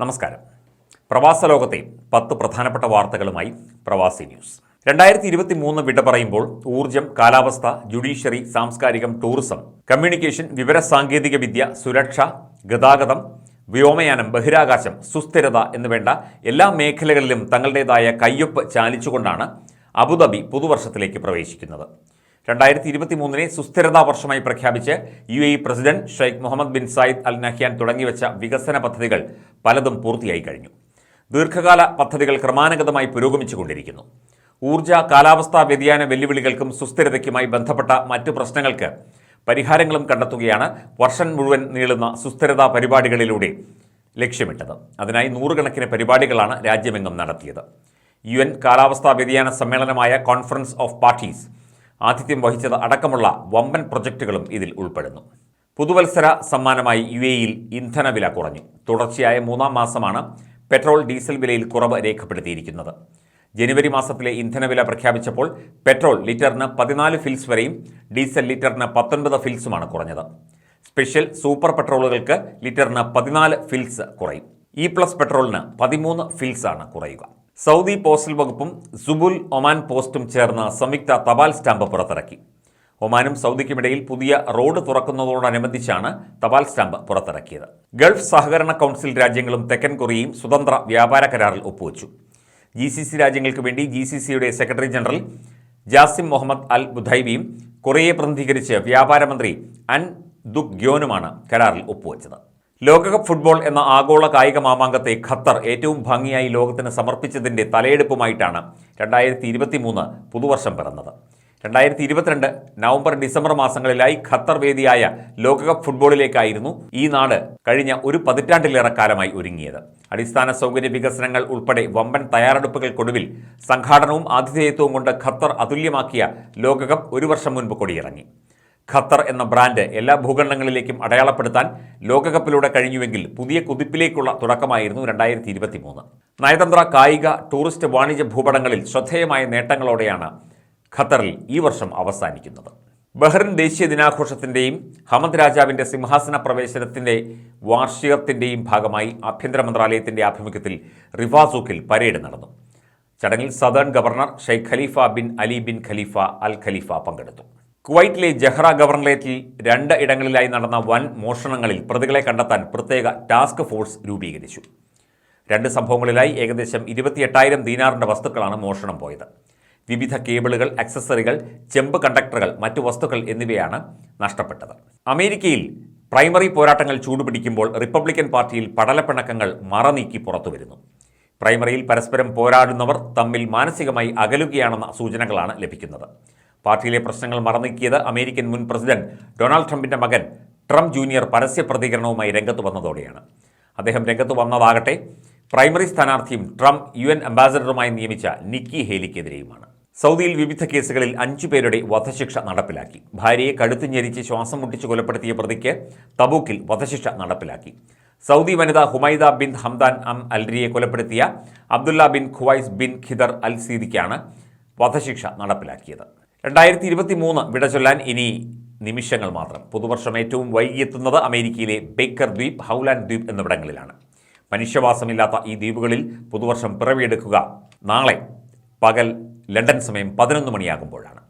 നമസ്കാരം. പ്രവാസ ലോകത്തെ പത്ത് പ്രധാനപ്പെട്ട വാർത്തകളുമായി പ്രവാസി ന്യൂസ്. രണ്ടായിരത്തി ഇരുപത്തി മൂന്ന് വിട പറയുമ്പോൾ ഊർജം കാലാവസ്ഥ ജുഡീഷ്യറി സാംസ്കാരികം ടൂറിസം കമ്മ്യൂണിക്കേഷൻ വിവരസാങ്കേതിക വിദ്യ സുരക്ഷ ഗതാഗതം വ്യോമയാനം ബഹിരാകാശം സുസ്ഥിരത എന്നുവേണ്ട എല്ലാ മേഖലകളിലും തങ്ങളുടേതായ കയ്യൊപ്പ് ചാലിച്ചുകൊണ്ടാണ് അബുദാബി പുതുവർഷത്തിലേക്ക് പ്രവേശിക്കുന്നത്. രണ്ടായിരത്തി ഇരുപത്തി മൂന്നിനെ സുസ്ഥിരതാ വർഷമായി പ്രഖ്യാപിച്ച് U A president Sheikh Mohammed bin Zayed Al Nahyan തുടങ്ങിവെച്ച വികസന പദ്ധതികൾ പലതും പൂർത്തിയായി കഴിഞ്ഞു. ദീർഘകാല പദ്ധതികൾ ക്രമാനുഗതമായി പുരോഗമിച്ചുകൊണ്ടിരിക്കുന്നു. ഊർജ കാലാവസ്ഥാ വ്യതിയാന വെല്ലുവിളികൾക്കും സുസ്ഥിരതയ്ക്കുമായി ബന്ധപ്പെട്ട മറ്റു പ്രശ്നങ്ങൾക്ക് പരിഹാരങ്ങളും കണ്ടെത്തുകയാണ് വർഷം മുഴുവൻ നീളുന്ന സുസ്ഥിരതാ പരിപാടികളിലൂടെ ലക്ഷ്യമിട്ടത്. അതിനായി നൂറുകണക്കിന് പരിപാടികളാണ് രാജ്യമെങ്ങും നടത്തിയത്. യു എൻ കാലാവസ്ഥാ വ്യതിയാന സമ്മേളനമായ കോൺഫറൻസ് ഓഫ് പാർട്ടീസ് ആതിഥ്യം വഹിച്ചത് അടക്കമുള്ള വമ്പൻ പ്രൊജക്റ്റുകളും ഇതിൽ ഉൾപ്പെടുന്നു. പുതുവത്സര സമ്മാനമായി യു എയിൽ ഇന്ധനവില കുറഞ്ഞു. തുടർച്ചയായ മൂന്നാം മാസമാണ് പെട്രോൾ ഡീസൽ വിലയിൽ കുറവ് രേഖപ്പെടുത്തിയിരിക്കുന്നത്. ജനുവരി മാസത്തിലെ ഇന്ധനവില പ്രഖ്യാപിച്ചപ്പോൾ പെട്രോൾ ലിറ്ററിന് പതിനാല് ഫിൽസ് വരെയും ഡീസൽ ലിറ്ററിന് പത്തൊൻപത് ഫിൽസുമാണ് കുറഞ്ഞത്. സ്പെഷ്യൽ സൂപ്പർ പെട്രോളുകൾക്ക് ലിറ്ററിന് പതിനാല് ഫിൽസ് കുറയും. ഇ പ്ലസ് പെട്രോളിന് പതിമൂന്ന് ഫിൽസാണ് കുറയുക. സൗദി പോസ്റ്റൽ വകുപ്പും സുബുൽ ഒമാൻ പോസ്റ്റും ചേർന്ന് സംയുക്ത തപാൽ സ്റ്റാമ്പ് പുറത്തിറക്കി. ഒമാനും സൗദിക്കുമിടയിൽ പുതിയ റോഡ് തുറക്കുന്നതോടനുബന്ധിച്ചാണ് തപാൽ സ്റ്റാമ്പ് പുറത്തിറക്കിയത്. ഗൾഫ് സഹകരണ കൗൺസിൽ രാജ്യങ്ങളും തെക്കൻ കൊറിയയും സ്വതന്ത്ര വ്യാപാര കരാറിൽ ഒപ്പുവച്ചു. ജി സി സി രാജ്യങ്ങൾക്ക് വേണ്ടി ജി സി സിയുടെ secretary general Jasim Mohammed Al ബുധൈബിയും കൊറിയയെ പ്രതിനിധീകരിച്ച് വ്യാപാര മന്ത്രി അൻ ദുക് ഗ്യോനുമാണ് കരാറിൽ ഒപ്പുവച്ചത്. ലോകകപ്പ് ഫുട്ബോൾ എന്ന ആഗോള കായിക മാമാങ്കത്തെ ഖത്തർ ഏറ്റവും ഭംഗിയായി ലോകത്തിന് സമർപ്പിച്ചതിന്റെ തലയെടുപ്പുമായിട്ടാണ് രണ്ടായിരത്തി ഇരുപത്തി മൂന്ന് പുതുവർഷം പിറന്നത്. രണ്ടായിരത്തി ഇരുപത്തിരണ്ട് നവംബർ ഡിസംബർ മാസങ്ങളിലായി ഖത്തർ വേദിയായ ലോകകപ്പ് ഫുട്ബോളിലേക്കായിരുന്നു ഈ നാട് കഴിഞ്ഞ ഒരു പതിറ്റാണ്ടിലേറെ കാലമായി ഒരുങ്ങിയത്. അടിസ്ഥാന സൗകര്യ വികസനങ്ങൾ ഉൾപ്പെടെ വമ്പൻ തയ്യാറെടുപ്പുകൾക്കൊടുവിൽ സംഘാടനവും ആതിഥേയത്വവും കൊണ്ട് ഖത്തർ അതുല്യമാക്കിയ ലോകകപ്പ് ഒരു വർഷം മുൻപ് കൊടിയിറങ്ങി. ഖത്തർ എന്ന ബ്രാൻഡ് എല്ലാ ഭൂഖണ്ഡങ്ങളിലേക്കും അടയാളപ്പെടുത്താൻ ലോകകപ്പിലൂടെ കഴിഞ്ഞുവെങ്കിൽ പുതിയ കുതിപ്പിലേക്കുള്ള തുടക്കമായിരുന്നു രണ്ടായിരത്തി ഇരുപത്തി മൂന്ന് നയതന്ത്ര കായിക ടൂറിസ്റ്റ് വാണിജ്യ ഭൂപടങ്ങളിൽ ശ്രദ്ധേയമായ നേട്ടങ്ങളോടെയാണ് ഖത്തറിൽ ഈ വർഷം അവസാനിക്കുന്നത്. ബഹ്റിൻ ദേശീയ ദിനാഘോഷത്തിന്റെയും ഹമദ് രാജാവിന്റെ സിംഹാസന പ്രവേശനത്തിന്റെ വാർഷികത്തിന്റെയും ഭാഗമായി ആഭ്യന്തര മന്ത്രാലയത്തിന്റെ ആഭിമുഖ്യത്തിൽ റിവാസൂക്കിൽ പരേഡ് നടന്നു. ചടങ്ങിൽ southern governor Sheikh Khalifa bin Ali bin Khalifa Al Khalifa പങ്കെടുത്തു. കുവൈറ്റിലെ ജഹ്റ ഗവർണറേറ്റിൽ രണ്ട് ഇടങ്ങളിലായി നടന്ന വൻ മോഷണങ്ങളിൽ പ്രതികളെ കണ്ടെത്താൻ പ്രത്യേക ടാസ്ക് ഫോഴ്സ് രൂപീകരിച്ചു. രണ്ട് സംഭവങ്ങളിലായി ഏകദേശം ഇരുപത്തിയെട്ടായിരം ദീനാറിന്റെ വസ്തുക്കളാണ് മോഷണം പോയത്. വിവിധ കേബിളുകൾ അക്സസറികൾ ചെമ്പ് കണ്ടക്ടറുകൾ മറ്റു വസ്തുക്കൾ എന്നിവയാണ് നഷ്ടപ്പെട്ടത്. അമേരിക്കയിൽ പ്രൈമറി പോരാട്ടങ്ങൾ ചൂടുപിടിക്കുമ്പോൾ റിപ്പബ്ലിക്കൻ പാർട്ടിയിൽ പടലപ്പിണക്കങ്ങൾ മറനീക്കി പുറത്തുവരുന്നു. പ്രൈമറിയിൽ പരസ്പരം പോരാടുന്നവർ തമ്മിൽ മാനസികമായി അകലുകയാണെന്ന സൂചനകളാണ് ലഭിക്കുന്നത്. പാർട്ടിയിലെ പ്രശ്നങ്ങൾ മറന്നിക്കിയത് അമേരിക്കൻ മുൻ പ്രസിഡന്റ് ഡൊണാൾഡ് ട്രംപിന്റെ മകൻ ട്രംപ് ജൂനിയർ പരസ്യ പ്രതികരണവുമായി രംഗത്ത് വന്നതോടെയാണ്. അദ്ദേഹം രംഗത്ത് വന്നതാകട്ടെ പ്രൈമറി സ്ഥാനാർത്ഥിയും ട്രംപ് യു എൻ അംബാസഡറുമായി നിയമിച്ച നിക്കി ഹേലിക്കെതിരെയുമാണ്. സൗദിയിൽ വിവിധ കേസുകളിൽ അഞ്ചു പേരുടെ വധശിക്ഷ നടപ്പിലാക്കി. ഭാര്യയെ കടുത്തു ഞെരിച്ച് ശ്വാസം മുട്ടിച്ച് കൊലപ്പെടുത്തിയ പ്രതിക്ക് തബൂക്കിൽ വധശിക്ഷ നടപ്പിലാക്കി. സൗദി വനിത ഹുമൈദ ബിൻ ഹംദാൻ അം അൽരിയെ കൊലപ്പെടുത്തിയ Abdullah bin Khuwais bin Khidr Al സീദിക്കാണ് വധശിക്ഷ നടപ്പിലാക്കിയത്. രണ്ടായിരത്തി ഇരുപത്തി മൂന്ന് വിട ചൊല്ലാൻ ഇനി നിമിഷങ്ങൾ മാത്രം. പുതുവർഷം ഏറ്റവും വൈകിയെത്തുന്നത് അമേരിക്കയിലെ ബേക്കർ ദ്വീപ് ഹൗലാൻഡ് ദ്വീപ് എന്നിവിടങ്ങളിലാണ്. മനുഷ്യവാസമില്ലാത്ത ഈ ദ്വീപുകളിൽ പുതുവർഷം പിറവിയെടുക്കുക നാളെ പകൽ ലണ്ടൻ സമയം പതിനൊന്ന് മണിയാകുമ്പോഴാണ്.